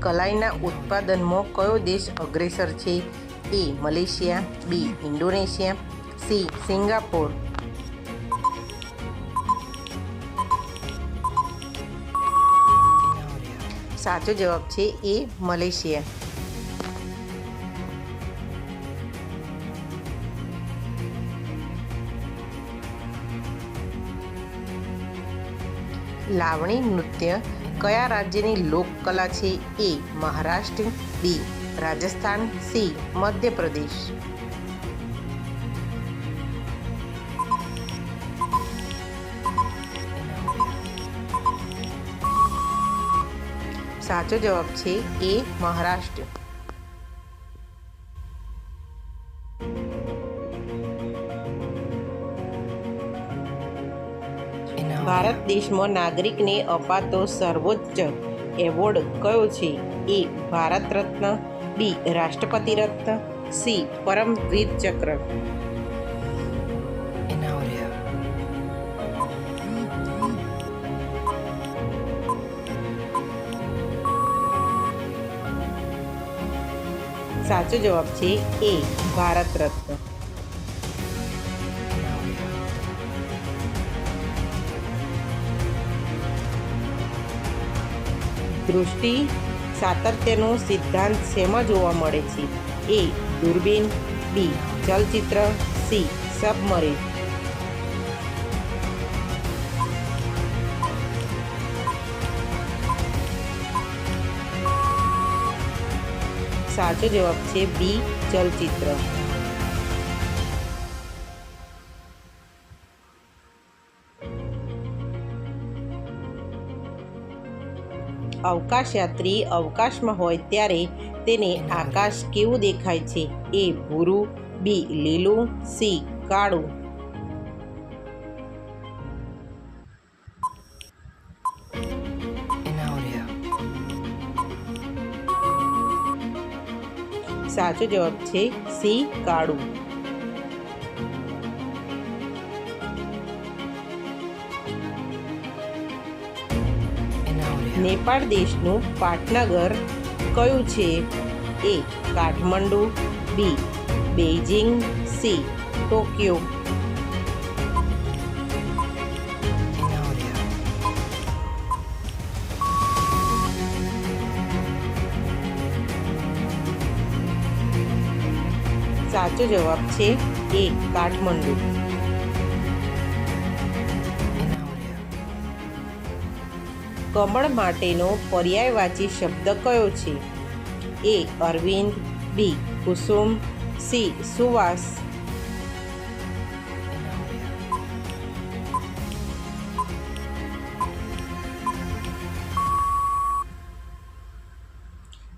કલાઈના ઉત્પાદનમાં કયો દેશ અગ્રેસર છે? A Malaysia, B Indonesia, C Singapore. સાચો જવાબ છે એ મલેશિયા. લાવણી નૃત્ય કયા રાજ્યની લોકકલા છે? A Maharashtra, B Rajasthan, C Madhya Pradesh. સાચો જવાબ છે એ મહારાષ્ટ્ર. ભારત દેશમાં નાગરિકને અપાતો સર્વોચ્ચ એવોર્ડ કયો છે? એ ભારત રત્ન બી રાષ્ટ્રપતિ રત્ન સી પરમવીર ચક્ર. સાચો જવાબ છે એ ભારત રત્ન દૃષ્ટિ સાતત્યનો સિદ્ધાંત શેમાં જોવા મળે છે? એ દૂરબીન, બી ચલચિત્ર, સી સબમરીન. સાચો જવાબ છે બી ચલચિત્ર. અવકાશયાત્રી અવકાશમાં હોય ત્યારે તેને આકાશ કેવું દેખાય છે? એ ભૂરું, બી લીલું, સી કાળું. સાચો જવાબ છે સી કાળું. નેપાળ દેશનું પાટનગર કયું છે? A, Kathmandu, B, Beijing, C, Tokyo. સાચો જવાબ છે એ, કાઠમંડુ. કમળ માટેનો પર્યાયવાચી શબ્દ કયો છે? એ અરવિંદ, બી કુસુમ, સી સુવાસ.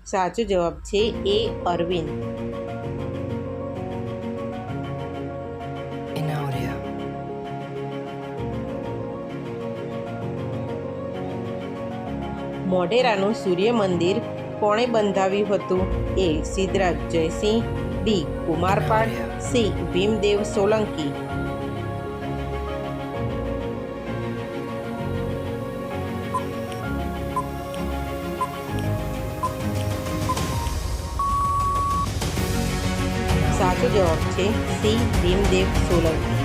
સાચો જવાબ છે એ અરવિંદ. મોઢેરાનું સૂર્ય મંદિર કોણે બંધાવ્યું હતું? A Siddhraj Jaysinh, B Kumarpal, C Bhimdev Solanki. સાચો જવાબ છે સી ભીમદેવ સોલંકી.